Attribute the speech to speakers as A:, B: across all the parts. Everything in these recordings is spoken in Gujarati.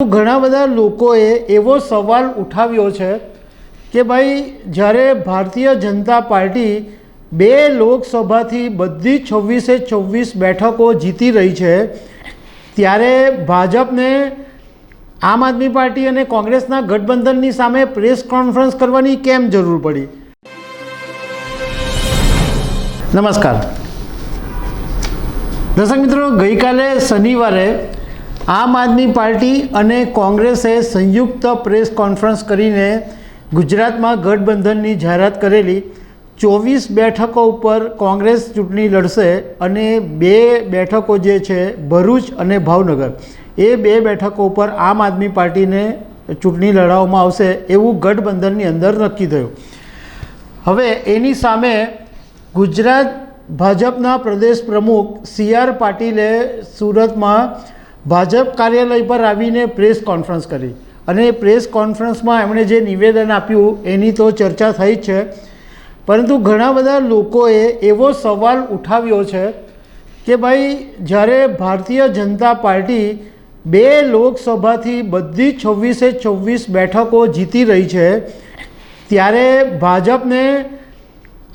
A: ઘણા બધા લોકોએ એવો સવાલ ઉઠાવ્યો છે કે ભાઈ, જ્યારે ભારતીય જનતા પાર્ટી બે લોકસભાથી બધી છવ્વીસે છવ્વીસ બેઠકો જીતી રહી છે, ત્યારે ભાજપને આમ આદમી પાર્ટી અને કોંગ્રેસના ગઠબંધનની સામે પ્રેસ કોન્ફરન્સ કરવાની કેમ જરૂર પડી? નમસ્કાર. દર્શક મિત્રો, ગઈકાલે શનિવારે આમ આદમી પાર્ટી અને કોંગ્રેસે સંયુક્ત પ્રેસ કોન્ફરન્સ કરીને ગુજરાતમાં ગઠબંધનની જાહેરાત કરેલી. ચોવીસ બેઠકો ઉપર કોંગ્રેસ ચૂંટણી લડશે અને બે બેઠકો જે છે ભરૂચ અને ભાવનગર. એ બે બેઠકો ઉપર આમ આદમી પાર્ટીને ચૂંટણી લડાવવામાં આવશે એવું ગઠબંધનની અંદર નક્કી થયું. હવે એની સામે ગુજરાત ભાજપના પ્રદેશ પ્રમુખ સી આર પાટીલે સુરતમાં ભાજપ કાર્યાલય પર આવીને પ્રેસ કોન્ફરન્સ કરી. અને પ્રેસ કોન્ફરન્સમાં એમણે જે નિવેદન આપ્યું, એની તો ચર્ચા થઈ છે. પરંતુ ઘણા બધા લોકોએ એવો સવાલ ઉઠાવ્યો છે કે ભાઈ, જ્યારે ભારતીય જનતા પાર્ટી બે લોકસભાથી બધી છવ્વીસે છવ્વીસ બેઠકો જીતી રહી છે, ત્યારે ભાજપને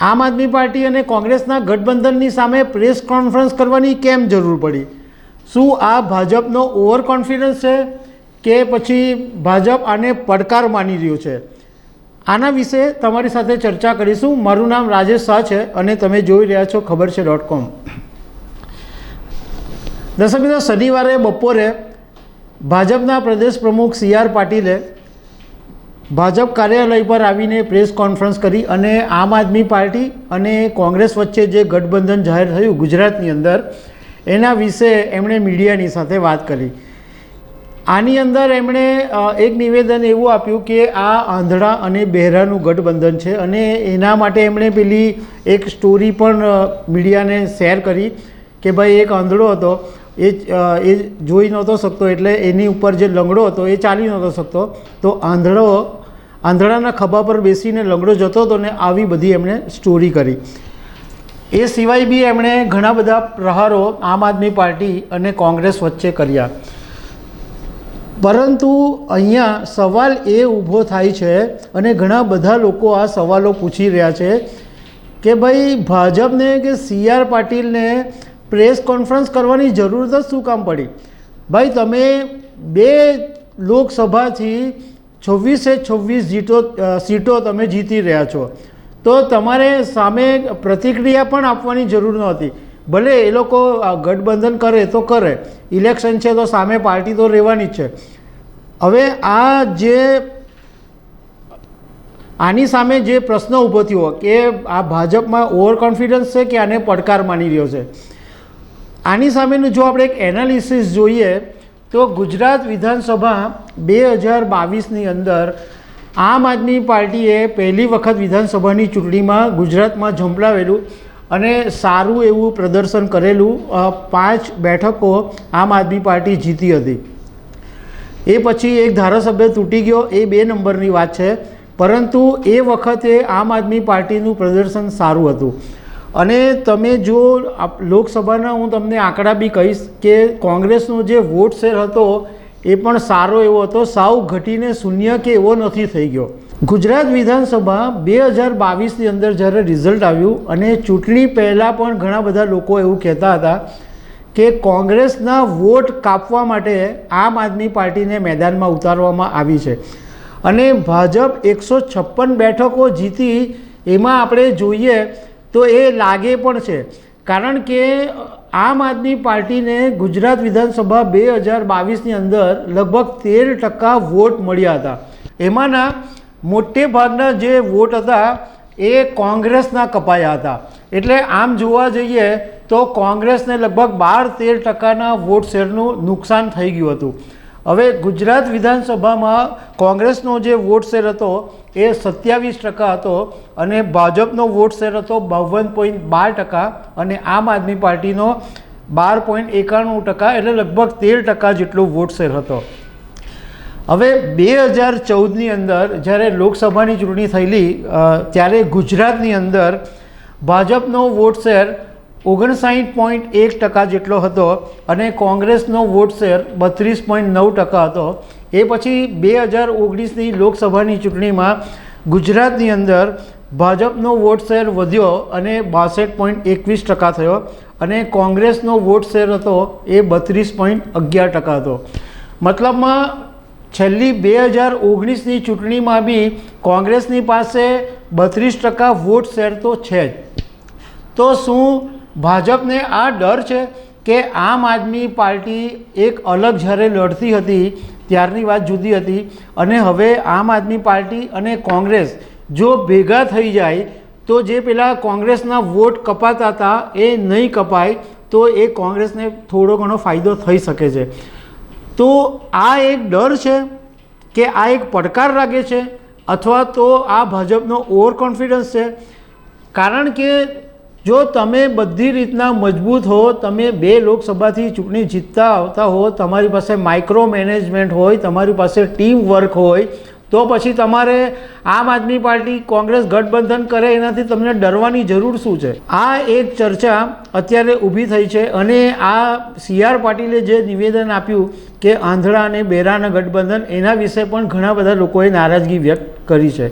A: આમ આદમી પાર્ટી અને કોંગ્રેસના ગઠબંધનની સામે પ્રેસ કોન્ફરન્સ કરવાની કેમ જરૂર પડી? શું આ ભાજપનો ઓવર કોન્ફિડન્સ છે કે પછી ભાજપ આને પડકાર માની રહ્યું છે? આના વિશે તમારી સાથે ચર્ચા કરીશું. મારું નામ રાજેશ શાહ છે અને તમે જોઈ રહ્યા છો ખબર છે ડોટ કોમ દર્શક મિત્રો, શનિવારે બપોરે ભાજપના પ્રદેશ પ્રમુખ સી આર પાટીલે ભાજપ કાર્યાલય પર આવીને પ્રેસ કોન્ફરન્સ કરી અને આમ આદમી પાર્ટી અને કોંગ્રેસ વચ્ચે જે ગઠબંધન જાહેર થયું ગુજરાતની અંદર એના વિશે એમણે મીડિયાની સાથે વાત કરી. આની અંદર એમણે એક નિવેદન એવું આપ્યું કે આ આંધળા અને બહેરાનું ગઠબંધન છે અને એના માટે એમણે પેલી એક સ્ટોરી પણ મીડિયાને શેર કરી કે ભાઈ એક આંધળો હતો. એ એ જોઈ નહોતો શકતો એટલે એની ઉપર જે લંગડો હતો એ ચાલી નહોતો શકતો. તો આંધળો, આંધળાના ખભા પર બેસીને લંગડો જતો હતો ને આવી બધી એમણે સ્ટોરી કરી. એ સિવાય બી એમણે ઘણા બધા પ્રહારો આમ આદમી પાર્ટી અને કોંગ્રેસ વચ્ચે કર્યા. પરંતુ અહીંયા સવાલ એ ઊભો થાય છે અને ઘણા બધા લોકો આ સવાલો પૂછી રહ્યા છે કે ભાઈ ભાજપને કે સી આર પાટીલને પ્રેસ કોન્ફરન્સ કરવાની જરૂર જ શું કામ પડી? ભાઈ તમે બે લોકસભાથી છવ્વીસે છવ્વીસ જીતો સીટો તમે જીતી રહ્યા છો. તો તમારે સામે પ્રતિક્રિયા પણ આપવાની જરૂર નહોતી. ભલે એ લોકો ગઠબંધન કરે તો કરે. ઇલેક્શન છે તો સામે પાર્ટી તો રહેવાની જ છે. હવે આ જે, આની સામે જે પ્રશ્ન ઊભો થયો કે આ ભાજપમાં ઓવર કોન્ફિડન્સ છે કે આને પડકાર માની રહ્યો છે? આની સામેનું જો આપણે એક એનાલિસિસ જોઈએ, તો ગુજરાત વિધાનસભા બે હજાર બાવીસની અંદર આમ આદમી પાર્ટીએ પહેલી વખત વિધાનસભાની ચૂંટણીમાં ગુજરાતમાં ઝંપલાવેલું અને સારું એવું પ્રદર્શન કરેલું પાંચ બેઠકો આમ આદમી પાર્ટી જીતી હતી. એ પછી એક ધારાસભ્ય તૂટી ગયો, એ બે નંબરની વાત છે. પરંતુ એ વખતે આમ આદમી પાર્ટીનું પ્રદર્શન સારું હતું. અને તમે જો લોકસભાના હું તમને આંકડા બી કહીશ કે કોંગ્રેસનો જે વોટ શેર હતો એ પણ સારો એવો હતો. સાવ ઘટીને શૂન્ય કે એવો નથી થઈ ગયો. ગુજરાત વિધાનસભા બે હજાર બાવીસની અંદર જ્યારે રિઝલ્ટ આવ્યું અને ચૂંટણી પહેલાં પણ ઘણા બધા લોકો એવું કહેતા હતા કે કોંગ્રેસના વોટ કાપવા માટે આમ આદમી પાર્ટીને મેદાનમાં ઉતારવામાં આવી છે. અને ભાજપ એકસો છપ્પન બેઠકો જીતી, એમાં આપણે જોઈએ તો એ લાગે પણ છે. કારણ કે આમ આદમી પાર્ટીને ગુજરાત વિધાનસભા બે હજાર બાવીસની અંદર લગભગ તેર ટકા વોટ મળ્યા હતા. એમાંના મોટે ભાગના જે વોટ હતા એ કોંગ્રેસના કપાયા હતા. એટલે આમ જોવા જઈએ તો કોંગ્રેસને લગભગ બાર તેર ટકાના વોટ શેરનું નુકસાન થઈ ગયું હતું. હવે ગુજરાત વિધાનસભામાં કોંગ્રેસનો જે વોટ શેર હતો એ સત્યાવીસ ટકા હતો અને ભાજપનો વોટ શેર હતો બાવન પોઈન્ટ બાર ટકા અને આમ આદમી પાર્ટીનો બાર પોઈન્ટ એકાણું ટકા એટલે લગભગ તેર ટકા જેટલો વોટ શેર હતો. હવે બે હજાર ચૌદની અંદર જ્યારે લોકસભાની ચૂંટણી થયેલી ત્યારે ગુજરાતની અંદર ભાજપનો વોટ શેર ઓગણસાઠ પોઈન્ટ એક ટકા જેટલો હતો અને કોંગ્રેસનો વોટ શેર બત્રીસ પોઈન્ટ નવ ટકા હતો. એ પછી બે હજાર ઓગણીસની લોકસભાની ચૂંટણીમાં ગુજરાતની અંદર ભાજપનો વોટ શેર વધ્યો અને બાસઠ પોઈન્ટ એકવીસ ટકા થયો અને કોંગ્રેસનો વોટ શેર હતો એ બત્રીસ પોઈન્ટ અગિયાર ટકા હતો. મતલબમાં છેલ્લી બે હજાર ઓગણીસની ચૂંટણીમાં બી કોંગ્રેસની પાસે બત્રીસ ટકા વોટ શેર તો છે જ. તો શું ભાજપને આ ડર છે કે આમ આદમી પાર્ટી એક અલગ જ્યારે લડતી હતી, ત્યારની વાત જુદી હતી અને હવે આમ આદમી પાર્ટી અને કોંગ્રેસ જો ભેગા થઈ જાય, તો જે પેલા કોંગ્રેસના વોટ કપાતા હતા એ નહીં કપાય, તો એ કોંગ્રેસને થોડો ઘણો ફાયદો થઈ શકે છે. તો આ એક ડર છે કે આ એક પડકાર લાગે છે અથવા તો આ ભાજપનો ઓવર કોન્ફિડન્સ છે? કારણ કે જો તમે બધી રીતના મજબૂત હો, તમે બે લોકસભાથી ચૂંટણી જીતતા આવતા હો, તમારી પાસે માઇક્રો મેનેજમેન્ટ હોય, તમારી પાસે ટીમ વર્ક હોય, તો પછી તમારે આમ આદમી પાર્ટી કોંગ્રેસ ગઠબંધન કરે એનાથી તમને ડરવાની જરૂર શું છે? આ એક ચર્ચા અત્યારે ઊભી થઈ છે અને આ સી આર પાટીલે જે નિવેદન આપ્યું કે આંધળા અને બેરાના ગઠબંધન, એના વિશે પણ ઘણા બધા લોકોએ નારાજગી વ્યક્ત કરી છે.